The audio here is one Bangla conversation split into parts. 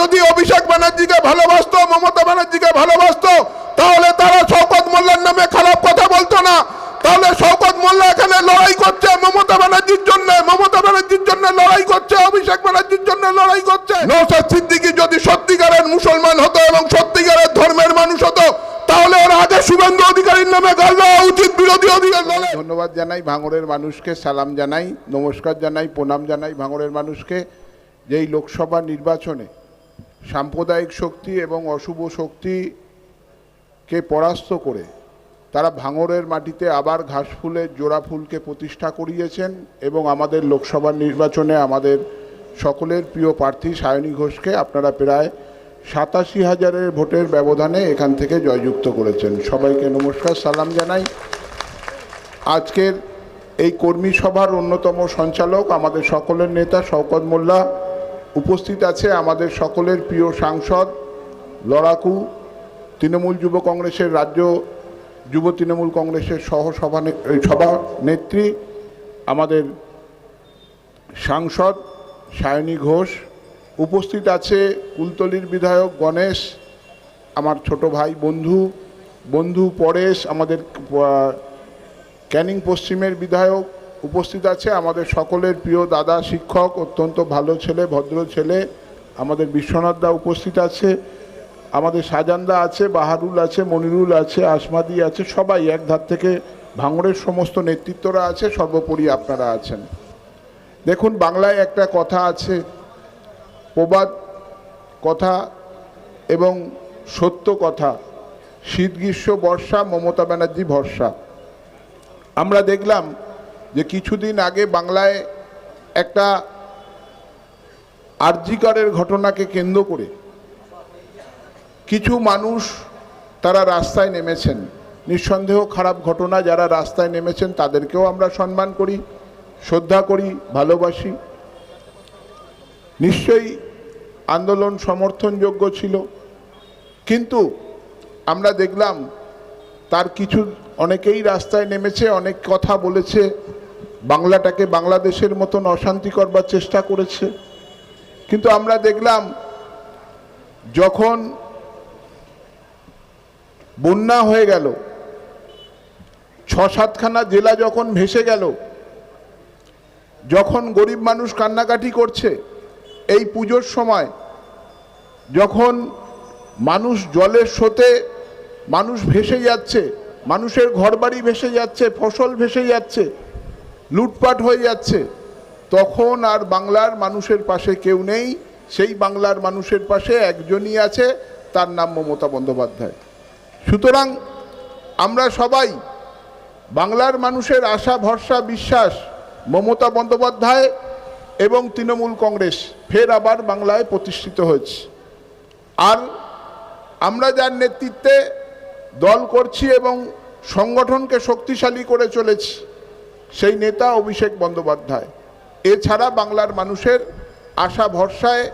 যদি অভিষেক ব্যানার্জিকে ভালোবাসতো, মমতা ব্যানার্জিকে ভালোবাসতো, তাহলে তারা শওকত মোল্লার নামে খারাপ কথা বলতো না। তাহলে শওকত মোল্লা এখানে লড়াই করছে মমতা ব্যানার্জির জন্য, মমতা ব্যানার্জির জন্য লড়াই করছে, অভিষেক ব্যানার্জির জন্য লড়াই করছে। নৌসাদ সিদ্দিকী যদি সত্যিকারের মুসলমান হতো এবং সত্যিকারের ধর্মের মানুষ হতো, তাহলে ওর আগে শুভেন্দু অধিকারীর নামে গাল দেওয়া উচিত বিরোধী অধিকার ধন্যবাদ জানাই ভাঙড়ের মানুষকে, সালাম জানাই, নমস্কার জানাই, প্রণাম জানাই ভাঙড়ের মানুষকে। যে এই লোকসভা নির্বাচনে সাম্প্রদায়িক শক্তি এবং অশুভ শক্তিকে পরাস্ত করে তারা ভাঙরের মাটিতে আবার ঘাস ঘাসফুলের জোড়া ফুলকে প্রতিষ্ঠা করিয়েছেন এবং আমাদের লোকসভা নির্বাচনে আমাদের সকলের প্রিয় প্রার্থী সায়নী ঘোষকে আপনারা প্রায় সাতাশি হাজারের ভোটের ব্যবধানে এখান থেকে জয়যুক্ত করেছেন। সবাইকে নমস্কার, সালাম জানাই। আজকের এই কর্মী সভার অন্যতম সঞ্চালক আমাদের সকলের নেতা শওকত মোল্লা উপস্থিত আছে আমাদের সকলের প্রিয় সাংসদ লড়াকু তৃণমূল যুব কংগ্রেসের রাজ্য যুব তৃণমূল কংগ্রেসের সহ সভা নেত্রী, আমাদের সাংসদ সায়নী ঘোষ। উপস্থিত আছে কুলতলির বিধায়ক গণেশ, আমার ছোট ভাই বন্ধু বন্ধু পরেশ, আমাদের ক্যানিং পশ্চিমের বিধায়ক উপস্থিত আছে আমাদের সকলের প্রিয় দাদা শিক্ষক, অত্যন্ত ভালো ছেলে, ভদ্র ছেলে। আমাদের বিশ্বনাথ দা উপস্থিত আছে। আমাদের সাজানদা আছে বাহারুল আছে, মনিরুল আছে, আসমাদি আছে, সবাই এক ধার থেকে ভাঙড়ের সমস্ত নেতৃত্বরা আছে, সর্বোপরি আপনারা আছেন। দেখুন, বাংলায় একটা কথা আছে, প্রবাদ কথা এবং সত্য কথা। শীত, গ্রীষ্ম, বর্ষা, মমতা ব্যানার্জি ভরসা। আমরা দেখলাম যে কিছুদিন আগে বাংলায় একটা আর্জিকরের ঘটনাকে কেন্দ্র করে কিছু মানুষ তারা রাস্তায় নেমেছেন। নিঃসন্দেহ খারাপ ঘটনা, যারা রাস্তায় নেমেছেন তাদেরকেও আমরা সম্মান করি, শ্রদ্ধা করি, ভালোবাসি। নিশ্চয়ই আন্দোলন সমর্থনযোগ্য ছিল। কিন্তু আমরা দেখলাম তার কিছু, অনেকেই রাস্তায় নেমেছে, অনেক কথা বলেছে বাংলাটাকে বাংলাদেশের মতন অশান্তি করবার চেষ্টা করেছে। কিন্তু আমরা দেখলাম, যখন বন্যা হয়ে গেল ছ সাতখানা জেলা যখন ভেসে গেল, যখন গরিব মানুষ কান্নাকাটি করছে, এই পুজোর সময় যখন মানুষ জলের স্রোতে মানুষ ভেসে যাচ্ছে, মানুষের ঘরবাড়ি ভেসে যাচ্ছে, ফসল ভেসে যাচ্ছে লুটপাট হয়ে যাচ্ছে। তখন আর বাংলার মানুষের পাশে কেউ নেই। সেই বাংলার মানুষের পাশে একজনই আছে, তার নাম মমতা বন্দ্যোপাধ্যায়। সুতরাং আমরা সবাই বাংলার মানুষের আশা, ভরসা, বিশ্বাস, মমতা বন্দ্যোপাধ্যায় এবং তৃণমূল কংগ্রেস ফের আবার বাংলায় প্রতিষ্ঠিত হয়েছে। আর আমরা যার নেতৃত্বে দল করছি এবং সংগঠনকে শক্তিশালী করে চলেছি সেই নেতা অভিষেক বন্দ্যোপাধ্যায়। এছাড়া বাংলার মানুষের আশা ভরসায়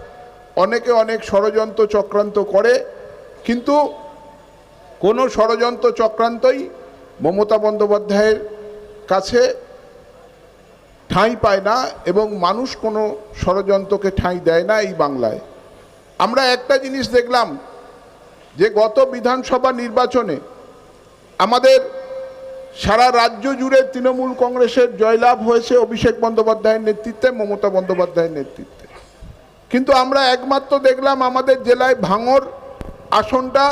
অনেকে অনেক ষড়যন্ত্র চক্রান্ত করে, কিন্তু কোনো ষড়যন্ত্র চক্রান্তই মমতা বন্দ্যোপাধ্যায়ের কাছে ঠাঁই পায় না এবং মানুষ কোনো ষড়যন্ত্রকে ঠাঁই দেয় না এই বাংলায়। আমরা একটা জিনিস দেখলাম যে গত বিধানসভা নির্বাচনে আমাদের সারা রাজ্য জুড়ে তৃণমূল কংগ্রেসের জয়লাভ হয়েছে অভিষেক বন্দ্যোপাধ্যায়ের নেতৃত্বে, মমতা বন্দ্যোপাধ্যায়ের নেতৃত্বে। কিন্তু আমরা একমাত্র দেখলাম আমাদের জেলায় ভাঙর আসনটা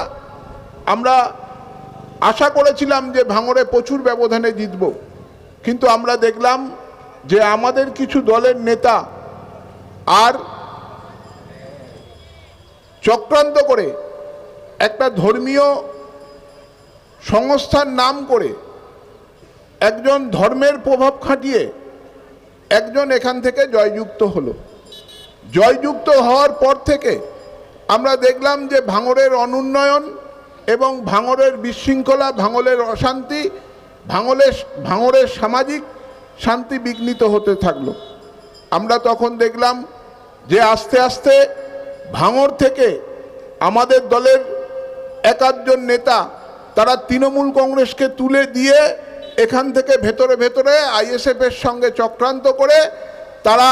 আমরা আশা করেছিলাম যে ভাঙরে প্রচুর ব্যবধানে জিতব। কিন্তু আমরা দেখলাম যে আমাদের কিছু দলের নেতা আর চক্রান্ত করে একটা ধর্মীয় সংস্থার নাম করে একজন ধর্মের প্রভাব খাটিয়ে একজন এখান থেকে জয়যুক্ত হলো। জয়যুক্ত হওয়ার পর থেকে আমরা দেখলাম যে ভাঙরের অনুন্নয়ন এবং ভাঙরের বিশৃঙ্খলা ভাঙলের অশান্তি ভাঙলের ভাঙরের সামাজিক শান্তি বিঘ্নিত হতে থাকল। আমরা তখন দেখলাম যে আস্তে আস্তে ভাঙর থেকে আমাদের দলের একাধজন নেতা, তারা তৃণমূল কংগ্রেসকে তুলে দিয়ে এখান থেকে ভেতরে ভেতরে আইএসএফের সঙ্গে চক্রান্ত করে তারা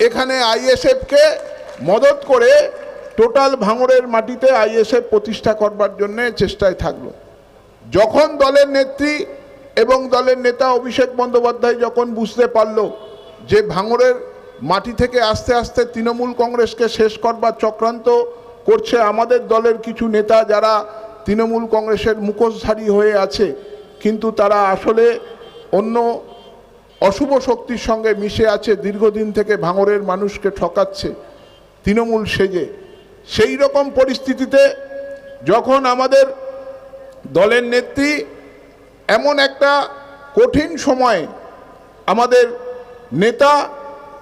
এখানে আইএসএফকে মদত করে টোটাল ভাঙড়ের মাটিতে আইএসএফ প্রতিষ্ঠা করবার জন্য চেষ্টায় থাকল। যখন দলের নেত্রী এবং দলের নেতা অভিষেক বন্দ্যোপাধ্যায় যখন বুঝতে পারল যে ভাঙড়ের মাটি থেকে আস্তে আস্তে তৃণমূল কংগ্রেসকে শেষ করবার চক্রান্ত করছে আমাদের দলের কিছু নেতা যারা তৃণমূল কংগ্রেসের মুখোশধারী হয়ে আছে কিন্তু তারা আসলে অন্য অশুভ শক্তির সঙ্গে মিশে আছে, দীর্ঘদিন থেকে ভাঙরের মানুষকে ঠকাচ্ছে তৃণমূল সেজে। সেই রকম পরিস্থিতিতে যখন আমাদের দলের নেত্রী এমন একটা কঠিন সময়ে আমাদের নেতা,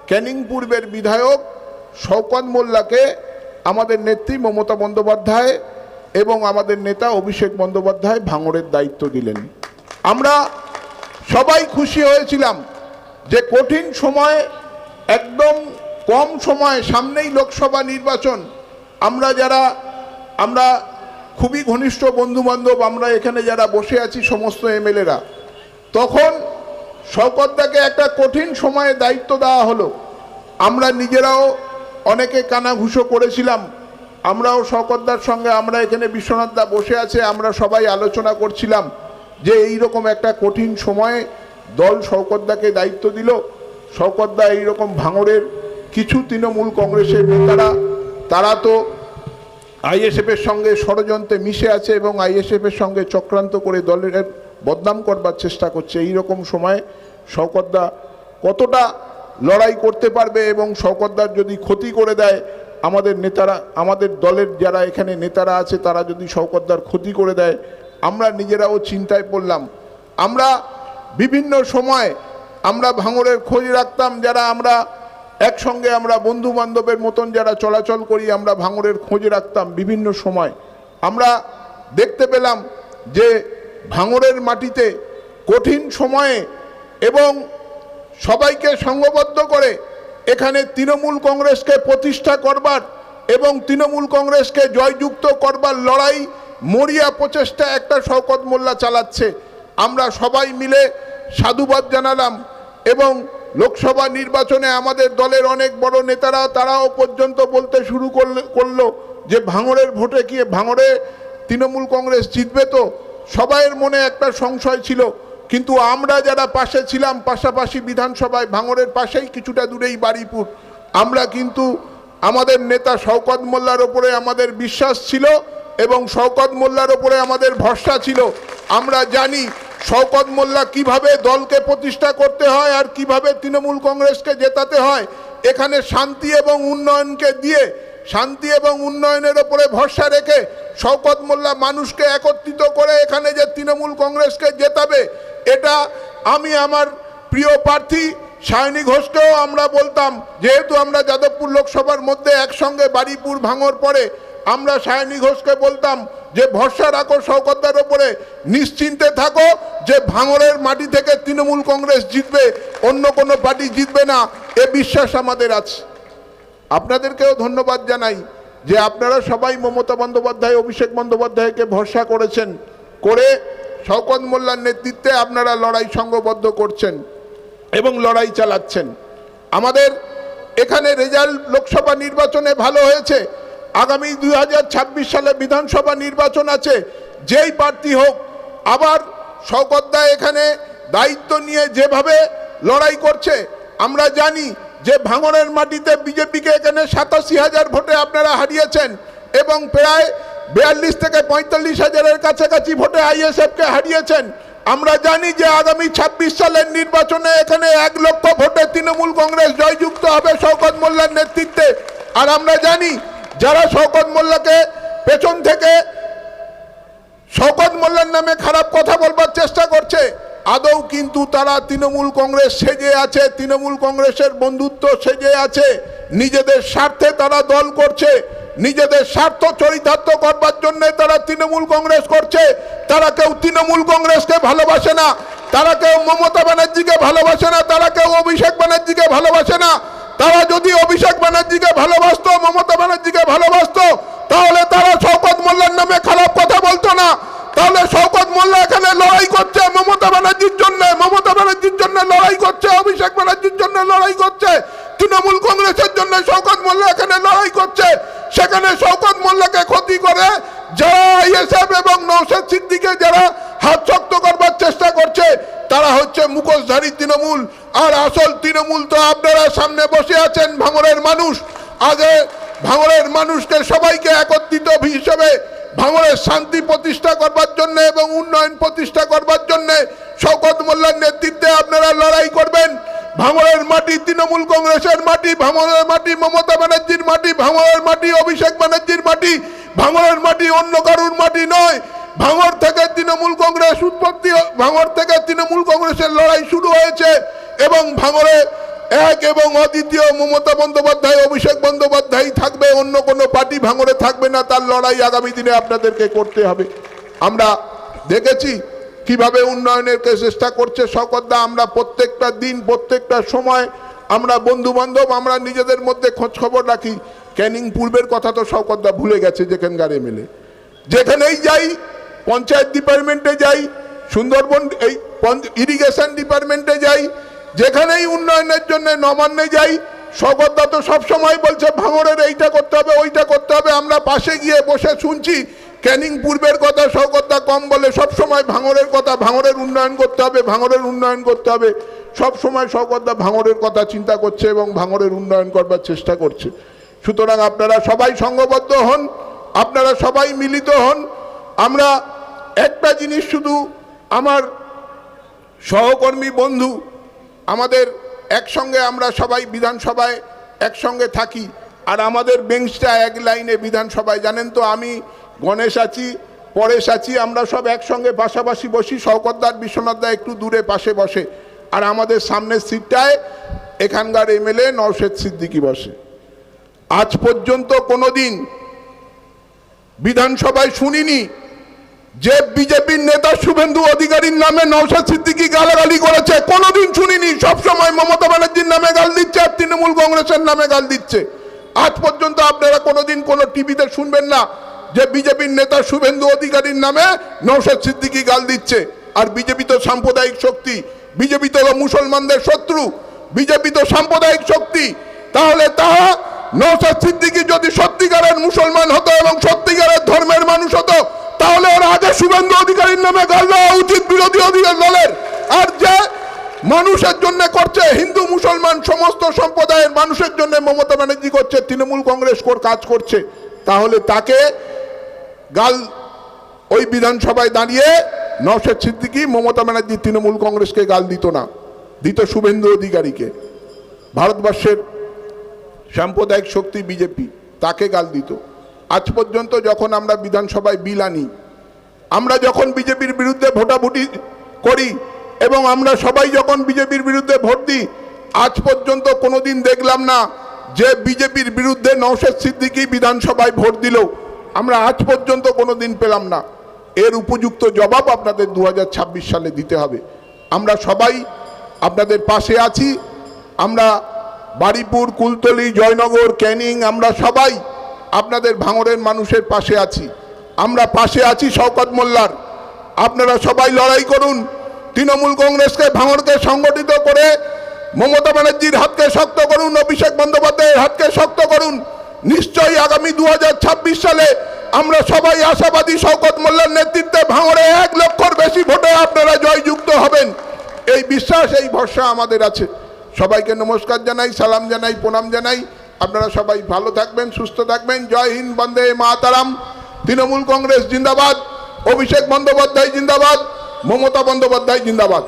ক্যানিং পূর্বের বিধায়ক শওকত মোল্লাকে আমাদের নেত্রী মমতা বন্দ্যোপাধ্যায় এবং আমাদের নেতা অভিষেক বন্দ্যোপাধ্যায় ভাঙড়ের দায়িত্ব দিলেন। আমরা সবাই খুশি হয়েছিলাম যে কঠিন সময়ে, একদম কম সময়ে সামনেই লোকসভা নির্বাচন, আমরা যারা, আমরা খুবই ঘনিষ্ঠ বন্ধু বান্ধব আমরা এখানে যারা বসে আছি সমস্ত এমএলএরা, তখন শওকতদাকে একটা কঠিন সময়ে দায়িত্ব দেওয়া হলো। আমরা নিজেরাও অনেকে কানাঘুষো করেছিলাম। আমরাও শওকতদার সঙ্গে, আমরা এখানে বিশ্বনাথ দা বসে আছে, আমরা সবাই আলোচনা করছিলাম। যে এই রকম একটা কঠিন সময়ে দল শওকতদাকে দায়িত্ব দিল, শওকতদা এইরকম ভাঙড়ের কিছু তৃণমূল কংগ্রেসের নেতারা, তারা তো আইএসএফের সঙ্গে ষড়যন্ত্রে মিশে আছে এবং আইএসএফের সঙ্গে চক্রান্ত করে দলের বদনাম করবার চেষ্টা করছে। এই রকম সময়ে শওকতদা কতটা লড়াই করতে পারবে এবং শওকতদার যদি ক্ষতি করে দেয় আমাদের নেতারা, আমাদের দলের যারা এখানে নেতারা আছে, তারা যদি শওকতদার ক্ষতি করে দেয় আমরা নিজেরাও চিন্তায় পড়লাম। আমরা বিভিন্ন সময় আমরা ভাঙরের খোঁজ রাখতাম, যারা আমরা একসঙ্গে আমরা বন্ধু বান্ধবের মতন যারা চলাচল করি, আমরা ভাঙরের খোঁজ রাখতাম বিভিন্ন সময়। আমরা দেখতে পেলাম যে ভাঙরের মাটিতে কঠিন সময়ে এবং সবাইকে সংঘবদ্ধ করে এখানে তৃণমূল কংগ্রেসকে প্রতিষ্ঠা করবার এবং তৃণমূল কংগ্রেসকে জয়যুক্ত করবার লড়াই মরিয়া প্রচেষ্টা একটা শওকত মোল্লা চালাচ্ছে। আমরা সবাই মিলে সাধুবাদ জানালাম এবং লোকসভা নির্বাচনে আমাদের দলের অনেক বড় নেতারা, তারাও পর্যন্ত বলতে শুরু করলে যে ভাঙড়ের ভোটে কি, ভাঙড়ে তৃণমূল কংগ্রেস জিতবে তো? সবাইয়ের মনে একটা সংশয় ছিল। কিন্তু আমরা যারা পাশে ছিলাম, পাশাপাশি বিধানসভায়, ভাঙড়ের পাশেই কিছুটা দূরেই বাড়িপুর। আমরা কিন্তু আমাদের নেতা শওকত মোল্লার ওপরে আমাদের বিশ্বাস ছিল। এবং শওকত মোল্লার ওপরে আমাদের ভরসা ছিল। আমরা জানি শওকত মোল্লা কীভাবে দলকে প্রতিষ্ঠা করতে হয় আর কীভাবে তৃণমূল কংগ্রেসকে জেতাতে হয়। এখানে শান্তি এবং উন্নয়নকে দিয়ে, শান্তি এবং উন্নয়নের ওপরে ভরসা রেখে শওকত মোল্লা মানুষকে একত্রিত করে এখানে যে তৃণমূল কংগ্রেসকে জেতাবে, এটা আমি আমার প্রিয় প্রার্থী সায়নী ঘোষকেও আমরা বলতাম। যেহেতু আমরা যাদবপুর লোকসভার মধ্যে একসঙ্গে বাড়িপুর ভাঙর পরে আমরা সায়নী ঘোষকে বলতাম যে ভরসা রাখো শওকতদার ওপরে নিশ্চিন্তে থাকো যে ভাঙরের মাটি থেকে তৃণমূল কংগ্রেস জিতবে, অন্য কোনো পার্টি জিতবে না, এ বিশ্বাস আমাদের আছে। আপনাদেরকেও ধন্যবাদ জানাই যে আপনারা সবাই মমতা বন্দ্যোপাধ্যায়, অভিষেক বন্দ্যোপাধ্যায়কে ভরসা করেছেন করে শওকত মোল্লার নেতৃত্বে আপনারা লড়াই সংঘবদ্ধ করছেন এবং লড়াই চালাচ্ছেন। আমাদের এখানে রেজাল্ট লোকসভা নির্বাচনে ভালো হয়েছে আগামী দুই হাজার ছাব্বিশ সালে বিধানসভা নির্বাচন আছে, যেই প্রার্থী হোক, আবার শওকতদা এখানে দায়িত্ব নিয়ে যেভাবে লড়াই করছে, আমরা জানি যে ভাঙনের মাটিতে বিজেপিকে এখানে সাতাশি হাজার ভোটে আপনারা হারিয়েছেন এবং প্রায় বিয়াল্লিশ থেকে পঁয়তাল্লিশ হাজারের কাছাকাছি ভোটে আইএসএফকে হারিয়েছেন। আমরা জানি যে আগামী ছাব্বিশ সালের নির্বাচনে এখানে এক লক্ষ ভোটে তৃণমূল কংগ্রেস জয়যুক্ত হবে শওকত মোল্লার নেতৃত্বে। আর আমরা জানি যারা শওকত মোল্লাকে পেছন থেকে শওকত মোল্লার নামে খারাপ কথা বলবার চেষ্টা করছে, আদৌ কিন্তু তারা তৃণমূল কংগ্রেস সেজে আছে, তৃণমূল কংগ্রেসের বন্ধুত্ব সেজে আছে, নিজেদের স্বার্থে তারা দল করছে, নিজেদের স্বার্থ চরিতার্থ করবার জন্য তারা তৃণমূল কংগ্রেস করছে, তারা কেউ তৃণমূল কংগ্রেসকে ভালোবাসে না, তারা কেউ মমতা ব্যানার্জিকে ভালোবাসে না, তারা কেউ অভিষেক ব্যানার্জিকে ভালোবাসে না, তারা যদি অভিষেক ব্যানার্জিকে ভালোবাসতো মমতা ব্যানার্জিকে ভালোবাসতো তাহলে তারা শওকত মোল্লার নামে খারাপ কথা বলতো না তাহলে শওকত মোল্লা এখানে লড়াই করছে মমতা ব্যানার্জির জন্য মমতা ব্যানার্জির জন্য লড়াই করছে অভিষেক ব্যানার্জির জন্য লড়াই করছে তৃণমূল কংগ্রেসের জন্য শওকত মোল্লা এখানে লড়াই করছে সেখানে শওকত শওকত মোল্লাকে ক্ষতি করে যারা আইএসএফ এবং নৌসাদ সিদ্দিকে যারা হাত শক্ত করবার চেষ্টা করছে তারা হচ্ছে মুখোশধারী তৃণমূল আর আসল তৃণমূল তো আপনারা সামনে বসে আছেন ভাঙরের মানুষ। আগে ভাঙরের মানুষকে সবাইকে একত্রিত হিসেবে ভাঙরের শান্তি প্রতিষ্ঠা করবার জন্য এবং উন্নয়ন প্রতিষ্ঠা করবার জন্য শকত মোল্লার নেতৃত্বে আপনারা লড়াই করবেন। ভাঙরের মাটি তৃণমূল কংগ্রেসের মাটি ভাঙরের মাটি মমতা ব্যানার্জির মাটি ভাঙরের মাটি অভিষেক ব্যানার্জির মাটি ভাঙরের মাটি অন্য কারুর মাটি নয়। ভাঙর থেকে তৃণমূল কংগ্রেস উৎপত্তি ভাঙর থেকে তৃণমূল কংগ্রেসের লড়াই শুরু হয়েছে। এবং ভাঙরে এক এবং অদ্বিতীয় মমতা বন্দ্যোপাধ্যায়, অভিষেক বন্দ্যোপাধ্যায় থাকবে, অন্য কোনো পার্টি ভাঙরে থাকবে না, তার লড়াই আগামী দিনে আপনাদেরকে করতে হবে। আমরা দেখেছি কীভাবে উন্নয়নের চেষ্টা করছে শকতদা আমরা প্রত্যেকটা দিন, প্রত্যেকটা সময় আমরা বন্ধু বান্ধব আমরা নিজেদের মধ্যে খোঁজ খবর রাখি। ক্যানিং পূর্বের কথা তো শকতদা ভুলে গেছে, যেখানকার এমএলএ। যেখানেই যাই, পঞ্চায়েত ডিপার্টমেন্টে যাই, সুন্দরবন, এই ইরিগেশন ডিপার্টমেন্টে যাই যেখানেই উন্নয়নের জন্য নবান্নে যাই স্বগতদা তো সবসময় বলছে, ভাঙড়ের এইটা করতে হবে, ওইটা করতে হবে। আমরা পাশে গিয়ে বসে শুনছি, ক্যানিং পূর্বের কথা সৌগতদা কম বলে সব সময় ভাঙড়ের কথা, ভাঙড়ের উন্নয়ন করতে হবে, ভাঙড়ের উন্নয়ন করতে হবে। সব সময় সৌগতদা ভাঙড়ের কথা চিন্তা করছে এবং ভাঙড়ের উন্নয়ন করবার চেষ্টা করছে। সুতরাং আপনারা সবাই সংঘবদ্ধ হন, আপনারা সবাই মিলিত হন। আমরা একটা জিনিস শুধু আমার সহকর্মী বন্ধু আমাদের একসঙ্গে আমরা সবাই বিধানসভায় একসঙ্গে থাকি। আর আমাদের বেঞ্চটা এক লাইনে বিধানসভায়, জানেন তো, আমি গণেশ আছি, পরেশ আছি, আমরা সব একসঙ্গে পাশাপাশি বসি, শওকতদার বিশ্বনাথদা একটু দূরে পাশে বসে। আর আমাদের সামনের সিটটায় এখানকার এমএলএ নওশেদ সিদ্দিকি বসে। আজ পর্যন্ত কোনোদিন বিধানসভায় শুনিনি যে বিজেপির নেতা শুভেন্দু অধিকারীর নামে নৌসাদ সিদ্দিকি গালাগালি করেছে, কোনোদিন শুনিনি। সবসময় মমতা ব্যানার্জির নামে গাল দিচ্ছে আর তৃণমূল কংগ্রেসের নামে গাল দিচ্ছে। আজ পর্যন্ত আপনারা কোনোদিন কোনো টিভিতে শুনবেন না যে বিজেপির নেতা শুভেন্দু অধিকারীর নামে নৌসাদ সিদ্দিকি গাল দিচ্ছে। আর বিজেপি তো সাম্প্রদায়িক শক্তি। বিজেপি তো মুসলমানদের শত্রু। বিজেপি তো সাম্প্রদায়িক শক্তি। তাহলে তারা নৌসাদ সিদ্দিকি যদি সত্যিকারের মুসলমান হতো এবং সত্যিকারের ধর্মের মানুষ হতো তাহলে ওর আগে শুভেন্দু অধিকারীর নামে গাল দেওয়া উচিত বিরোধী অধিকার দলের। আর যে মানুষের জন্য করছে, হিন্দু, মুসলমান, সমস্ত সম্প্রদায়ের মানুষের জন্য মমতা ব্যানার্জি করছে, তৃণমূল কংগ্রেস কাজ করছে, তাহলে তাকে গাল ওই বিধানসভায় দাঁড়িয়ে নওশেদ সিদ্দিকি মমতা ব্যানার্জি তৃণমূল কংগ্রেসকে গাল দিত না, দিত শুভেন্দু অধিকারীকে। ভারতবর্ষের সাম্প্রদায়িক শক্তি বিজেপি, তাকে গাল দিত। আজ পর্যন্ত যখন আমরা বিধানসভায় বিল আনি, আমরা যখন বিজেপির বিরুদ্ধে ভোটাভুটি করি এবং আমরা সবাই যখন বিজেপির বিরুদ্ধে ভোট দিই, আজ পর্যন্ত কোনোদিন দেখলাম না যে বিজেপির বিরুদ্ধে নৌশেদ সিদ্দিকি বিধানসভায় ভোট দিল। আমরা আজ পর্যন্ত কোনোদিন পেলাম না। এর উপযুক্ত জবাব আপনাদের দু হাজার ছাব্বিশ সালে দিতে হবে। আমরা সবাই আপনাদের পাশে আছি। আমরা বাড়িপুর, কুলতলি, জয়নগর, ক্যানিং, আমরা সবাই আপনাদের ভাঙড়ের মানুষের পাশে আছি। আমরা পাশে আছি শওকত মোল্লার। আপনারা সবাই লড়াই করুন। তৃণমূল কংগ্রেসকে ভাঙড়কে সংগঠিত করে মমতা ব্যানার্জির হাতকে শক্ত করুন, অভিষেক বন্দ্যোপাধ্যায়ের হাতকে শক্ত করুন। নিশ্চয়ই আগামী দু হাজার ছাব্বিশ সালে আমরা সবাই আশাবাদী শওকত মোল্লার নেতৃত্বে ভাঙড়ে এক লক্ষর বেশি ভোটে আপনারা জয়যুক্ত হবেন। এই বিশ্বাস, এই ভরসা আমাদের আছে। সবাইকে নমস্কার জানাই, সালাম জানাই, প্রণাম জানাই। আপনারা সবাই ভালো থাকবেন, সুস্থ থাকবেন। জয় হিন্দ, বন্দে মাতারাম। তৃণমূল কংগ্রেস জিন্দাবাদ। অভিষেক বন্দ্যোপাধ্যায় জিন্দাবাদ। মমতা বন্দ্যোপাধ্যায় জিন্দাবাদ।